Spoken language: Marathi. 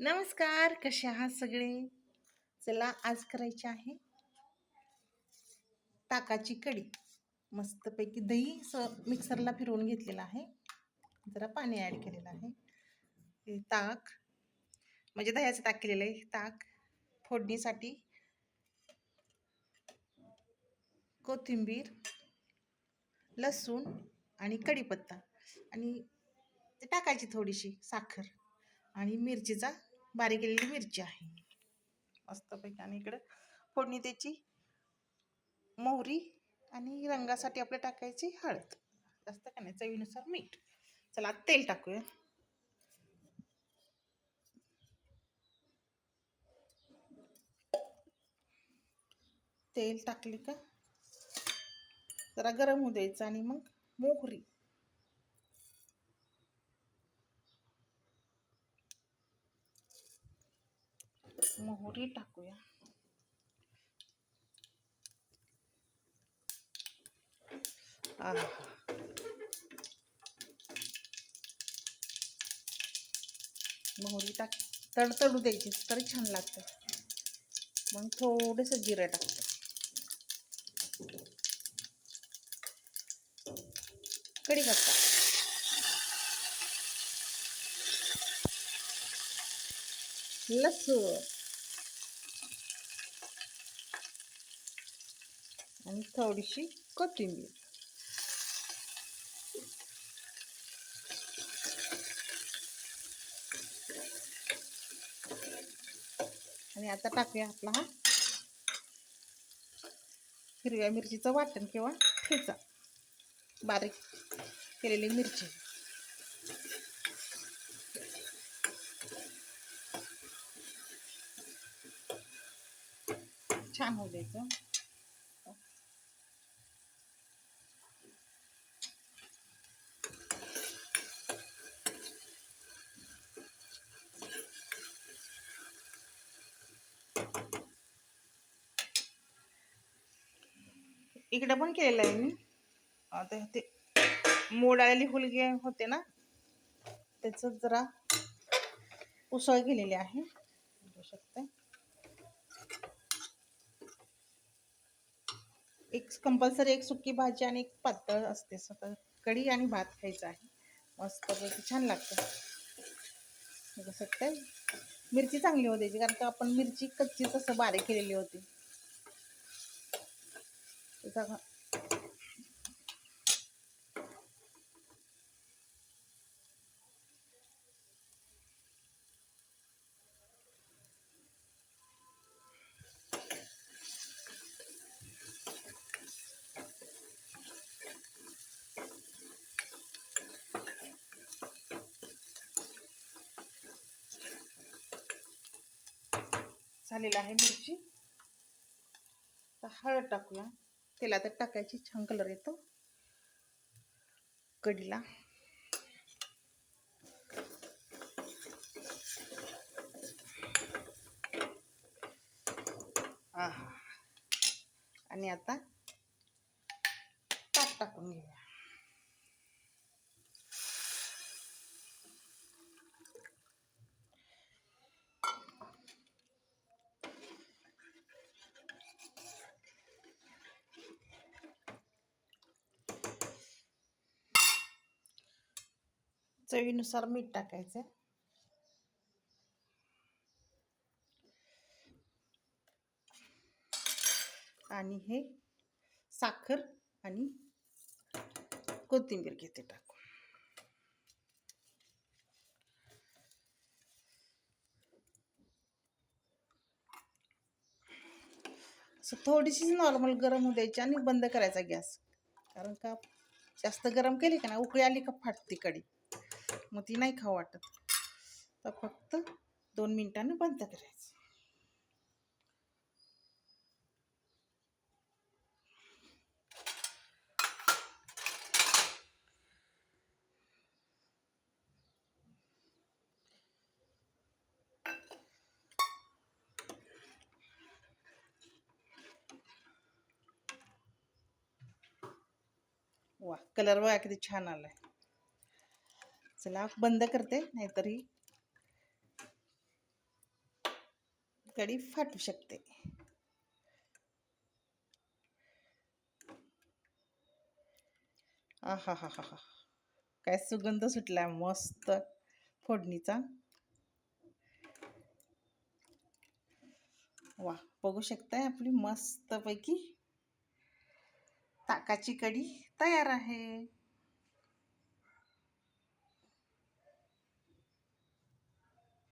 नमस्कार कसे आहात सगळे? चला आज करायची आहे ताकाची कढी. मस्तपैकी दही स मिक्सरला फिरवून घेतलेलं आहे. जरा पाणी ॲड केलेलं आहे. ताक म्हणजे दह्याचं ताक केलेलं आहे. ताक फोडणीसाठी कोथिंबीर लसूण आणि कढीपत्ता आणि ते टाकायची थोडीशी साखर. आणि मिरचीचा बारीक केलेली मिरची आहे. मस्तपैकी. आणि इकडं फोडणी त्याची मोहरी आणि रंगासाठी आपलं टाकायची हळद. जास्त का नाही? चवीनुसार मीठ. चला आता तेल टाकूया. तेल टाकले का? जरा गरम होऊ द्यायचं आणि मग मोहरी. मोहरी टाकूया. मोहरी टाक तडतडू द्यायची तरी छान लागतं. मग थोडंसं जिरं टाकतं. कढीपत्ता लसूण. आणि थोडीशी कोथिंबीर. आणि आता टाकूया आपला हा हिरव्या मिरचीचं वाटण किंवा ठेचा. बारीक केलेली मिरची. छान होऊ द्यायचं. इकडं पण केलेलं आहे मी. आता ते मोड आलेली हुलगे होते ना त्याचं जरा उसळ केलेली आहे. बघू शकते. एक कंपल्सरी एक सुकी भाजी आणि एक पातळ असते. सकाळ कढी आणि भात खायचा आहे. मस्त छान लागतं. बघू शकते. मिरची चांगली होती कारण का आपण मिरची कच्चीच असं बारीक केलेली होती. झालेला आहे मिरची तर हळद टाकूया तेलात टाकायची छान कलर येतो. कढीला आणि आता ताक टाकून घेऊया. चवीनुसार मीठ टाकायचं. आणि हे साखर आणि कोथिंबीर घेते टाकू असं थोडीशी नॉर्मल गरम होऊ द्यायची आणि बंद करायचा गॅस. कारण का जास्त गरम केली का ना उकळी आली का फाटती कढी. मग ती नाही खाऊ वाटत. तर फक्त दोन मिनिटांनी बंद करायचं. वा कलर बघा किती छान आलाय. चला बंद करते नाहीतरी कढी फाटू शकते. आहा हा हा हा काय सुगंध सुटला मस्त फोडणीचा. वा बघू शकताय आपली मस्तपैकी ताकाची कढी तयार आहे.